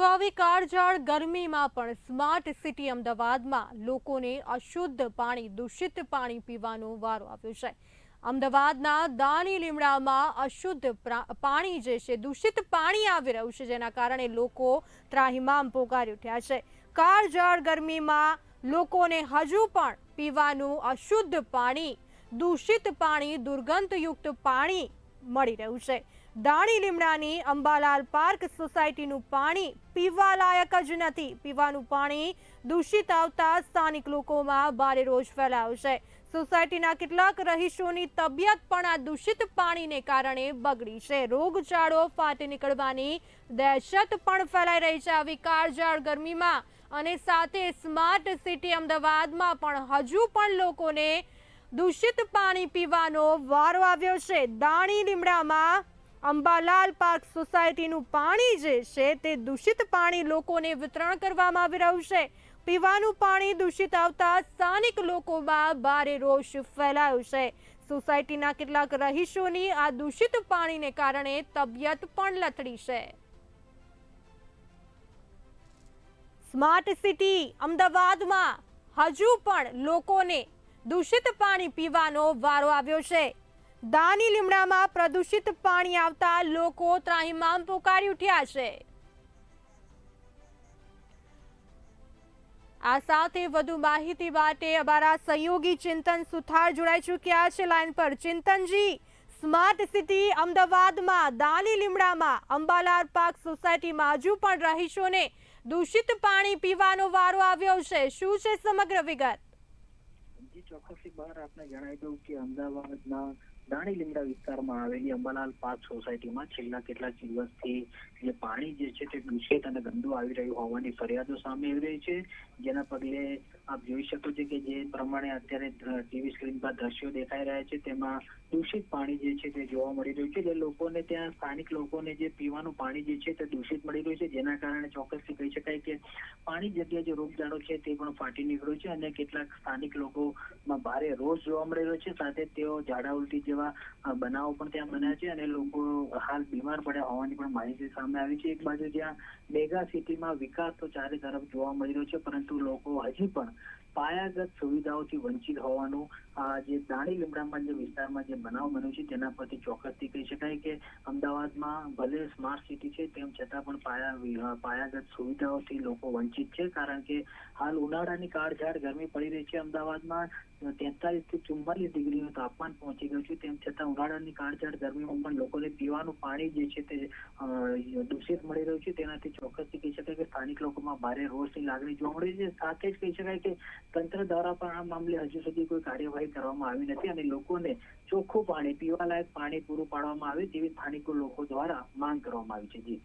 તો આવી કાળઝાળ ગરમીમાં પણ સ્માર્ટ સિટી અમદાવાદમાં લોકોને અશુદ્ધ પાણી, દૂષિત પાણી પીવાનો વારો આવ્યો છે. અમદાવાદના દાણી લીમડામાં અશુદ્ધ પાણી જે છે, દૂષિત પાણી આવી રહ્યું છે, જેના કારણે લોકો ત્રાહિમામ પોકારી ઉઠ્યા છે. કાળઝાળ ગરમીમાં લોકોને હજુ પણ પીવાનું અશુદ્ધ પાણી, દૂષિત પાણી, દુર્ગંધયુક્ત પાણી મળી રહ્યું છે. દાણી લીમડાની અંબાલાલ પાર્ક સોસાયટીનું પાણી પીવા લાયક જ નથી. પીવાનું પાણી દૂષિત આવતા સ્થાનિક લોકોમાં ભારે રોષ ફેલાયો છે સોસાયટીના કેટલાક રહીશોની તબિયત પણ આ દૂષિત પાણીને કારણે બગડી છે. રોગચાળો ફાટી નીકળવાની દહેશત પણ ફેલાઈ રહી છે આવી કાળઝાળ ગરમીમાં. અને સાથે સ્માર્ટ સિટી અમદાવાદમાં પણ હજુ પણ લોકોને દૂષિત પાણી પીવાનો વારો આવ્યો છે. દાણી લીમડામાં અંબાલાલ પાર્ક સોસાયટીનું પાણી જે છે તે દૂષિત પાણી લોકોને વિતરણ કરવામાં આવી રહ્યું છે. પીવાનું પાણી દૂષિત આવતા સ્થાનિક લોકોમાં ભારે રોષ ફેલાયો છે. સોસાયટીના કેટલાક રહીશોની આ દૂષિત પાણીને કારણે તબિયત પણ લથડી છે. સ્માર્ટ સિટી અમદાવાદમાં હજુ પણ લોકોને દૂષિત પાણી પીવાનો વારો આવ્યો છે. દાની લીમડામાં પ્રદૂષિત પાણી આવતા લોકો ત્રાહિમામ પોકારી ઉઠ્યા છે. આ સાથે વધુ માહિતી માટે અમારા સહયોગી ચિંતન સુથાર જોડાઈ ચૂક્યા છે. લાઈન પર ચિંતનજી, સ્માર્ટ સિટી અમદાવાદમાં દાની લીમડામાં અંબાલાલ પાર્ક સોસાયટીમાં હજુ પણ રહીશોને દૂષિત પાણી પીવાનો વારો આવ્યો છે. શું છે સમગ્ર વિગત? ચોક્કસથી બહાર આપને જણાવી દઉં કે અમદાવાદના દાણી લીમડા વિસ્તારમાં આવેલી અંબાલાલ પાર્ક સોસાયટીમાં છેલ્લા કેટલાક દિવસથી જે પાણી જે છે તે દૂષિત અને ગંદુ આવી રહ્યું હોવાની ફરિયાદો સામે આવી રહી છે. જેના પગલે આપ જોઈ શકો છો કે જે પ્રમાણે અત્યારે ટીવી સ્ક્રીન પર દ્રશ્યો દેખાઈ રહ્યા છે, તેમાં દૂષિત પાણી જે છે તે જોવા મળી રહ્યું છે, જે લોકોને ત્યાં સ્થાનિક લોકોને જે પીવાનું પાણી જે છે તે દૂષિત મળી રહ્યું છે, જેના કારણે ચોક્કસથી કહી શકાય કે પાણી જગ્યાએ જે રોગચાળો છે તે પણ ફાટી નીકળ્યો છે અને કેટલાક સ્થાનિક લોકોમાં ભારે રોષ જોવા મળી રહ્યો છે, સાથે તેઓ ઝાડા ઉલટી જેવા બનાવો પણ ત્યાં બન્યા છે અને લોકો હાલ બીમાર પડ્યા હોવાની પણ માહિતી સામે આવી છે. એક બાજુ જ્યાં મેગા સિટીમાં વિકાસ તો ચારે તરફ જોવા મળી રહ્યો છે, પરંતુ લોકો હજી પણ પાયાગત સુવિધાઓથી વંચિત હોવાનું જે દાણી લીમડામાં જે વિસ્તારમાં જે બનાવ બન્યો છે, તેના પરથી ચોક્કસથી કહી શકાય કે અમદાવાદમાં ભલે સ્માર્ટ સિટી છે, તેમ છતાં પણ પાયા પાયાગત સુવિધાઓથી લોકો વંચિત છે, કારણ કે હાલ ઉનાળાની કાળઝાળ ગરમી પડી રહી છે અમદાવાદમાં. તેતાલીસથી ચુમ્માલીસ ડિગ્રીનું તાપમાન પહોંચી ગયું છે, તેમ છતાં ઉનાળાની કાળઝાળ ગરમીમાં પણ લોકોને પીવાનું પાણી જે છે તે દૂષિત મળી રહ્યું છે. તેનાથી ચોક્કસથી કહી શકાય કે સ્થાનિક લોકોમાં ભારે રોષની લાગણી જોવા મળી છે. સાથે જ કહી શકાય કે તંત્ર દ્વારા પણ આ મામલે હજુ સુધી કોઈ કાર્યવાહી કરવામાં આવી નથી અને લોકોને ચોખ્ખું પાણી, પીવાલાયક પાણી પૂરું પાડવામાં આવે તેવી સ્થાનિકો લોકો દ્વારા માંગ કરવામાં આવી છે. જી.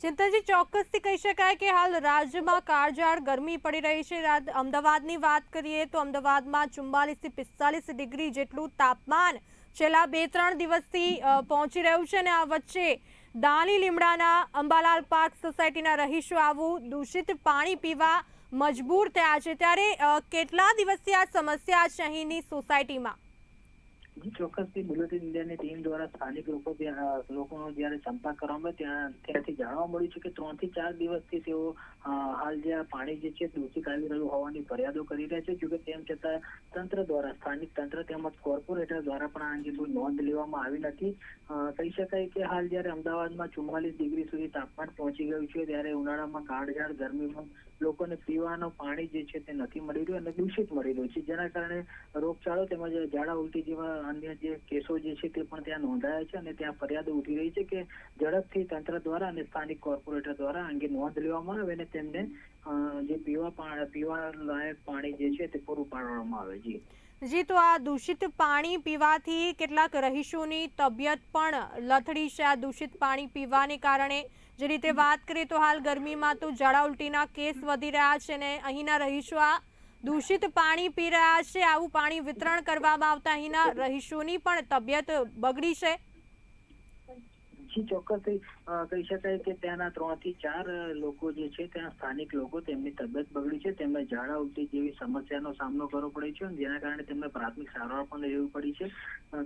ચિંતાજી, ચોક્કસથી કહી શકાય કે હાલ રાજ્યમાં કાળઝાળ ગરમી પડી રહી છે. અમદાવાદની વાત કરીએ તો અમદાવાદમાં ચુમ્માલીસથી પિસ્તાલીસ ડિગ્રી જેટલું તાપમાન છેલ્લા બે ત્રણ દિવસથી પહોંચી રહ્યું છે અને આ વચ્ચે દાણી લીમડાના અંબાલાલ પાર્ક સોસાયટીના રહીશો આવું દૂષિત પાણી પીવા મજબૂર થયા છે ત્યારે કેટલા દિવસથી આ સમસ્યા છે અહીંની સોસાયટીમાં? ચોક્કસથી બુલેટિન ઇન્ડિયાની ટીમ દ્વારા સ્થાનિક લોકો લોકોનો જ્યારે સંપર્ક કરવામાં ત્યાં, ત્યાંથી જાણવા મળ્યું છે કે ત્રણથી ચાર દિવસથી તેઓ હાલ જે પાણી જે છે દૂષિત આવી રહ્યું હોવાની ફરિયાદો કરી રહ્યા છે. જોકે તેમ છતાં તંત્ર દ્વારા, સ્થાનિક તંત્ર તેમજ કોર્પોરેટર દ્વારા પણ આ અંગે કોઈ નોંધ લેવામાં આવી નથી. કહી શકાય કે હાલ જ્યારે અમદાવાદમાં ચુમ્માલીસ ડિગ્રી સુધી તાપમાન પહોંચી ગયું છે, ત્યારે ઉનાળામાં કાળઝાળ ગરમીમાં લોકોને પીવાનું પાણી જે છે તે નથી મળી રહ્યું અને દૂષિત મળી રહ્યું છે. જેના કારણે રોગચાળો તેમજ ઝાડા ઉલટી જેવા અન્ય જે કેસો જે છે તે પણ ત્યાં નોંધાયા છે અને ત્યાં ફરિયાદો ઉઠી રહી છે કે ઝડપથી તંત્ર દ્વારા અને સ્થાનિક કોર્પોરેટર દ્વારા અંગે નોંધ લેવામાં આવે અને તેમને જે પીવા પીવા લાયક પાણી જે છે તે પૂરું પાડવામાં આવે. જી. જી, તો આ દૂષિત પાણી પીવાથી કેટલાક રહીશોની તબિયત પણ લથડી છે. આ દૂષિત પાણી પીવાને કારણે જે રીતે વાત કરીએ તો હાલ ગરમીમાં તો ઝાડા ઉલટીના કેસ વધી રહ્યા છે ને અહીંના રહીશો આ દૂષિત પાણી પી રહ્યા છે. આવું પાણી વિતરણ કરવામાં આવતા અહીંના રહીશોની પણ તબિયત બગડી છે. જી ચોક્કસ કહી શકાય કે ત્યાંના ત્રણથી ચાર લોકો જે છે, ત્યાં સ્થાનિક લોકો તેમની તબિયત બગડી છે તેમને ઝાડા ઉલટી જેવી સમસ્યાનો સામનો કરવો પડે છે જેના કારણે તેમને પ્રાથમિક સારવાર પણ લેવી પડી છે.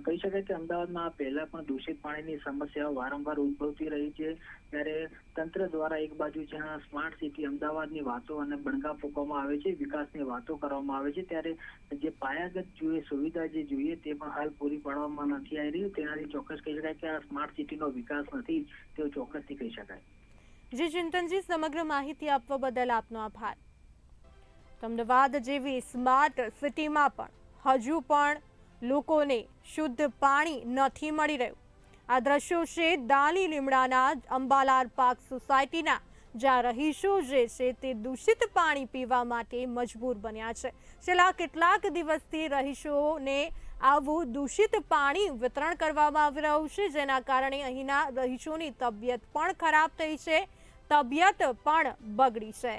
કહી શકાય કે અમદાવાદમાં પહેલા પણ દૂષિત પાણીની સમસ્યાઓ વારંવાર ઉદ્ભવતી રહી છે, ત્યારે તંત્ર દ્વારા એક બાજુ જ્યાં સ્માર્ટ સિટી અમદાવાદની વાતો અને બણગા ફૂંકવામાં આવે છે, વિકાસની વાતો કરવામાં આવે છે, ત્યારે જે પાયાગત જોઈએ સુવિધા જે જોઈએ તે પણ હાલ પૂરી પાડવામાં નથી આવી રહી. તેનાથી ચોક્કસ કહી શકાય કે આ સ્માર્ટ સિટીનો વિકાસ નથી તેવું ચોક્કસથી કહી શકાય. જી ચિંતનજી, સમગ્ર માહિતી આપવા બદલ આપનો આભાર. અમદાવાદ જેવી સ્માર્ટ સિટીમાં પણ હજુ પણ લોકોને શુદ્ધ પાણી નથી મળી રહ્યું. આ દ્રશ્યો છે દાલી લીમડાના અંબાલાલ પાર્ક સોસાયટીના જ્યાં રહીશો જે છે તે દૂષિત પાણી પીવા માટે મજબૂર બન્યા છે. છેલ્લા કેટલાક દિવસથી રહીશોને આવું દૂષિત પાણી વિતરણ કરવામાં આવી રહ્યું છે, જેના કારણે અહીંના રહીશોની તબિયત પણ ખરાબ થઈ છે, તબિયત પણ બગડી છે.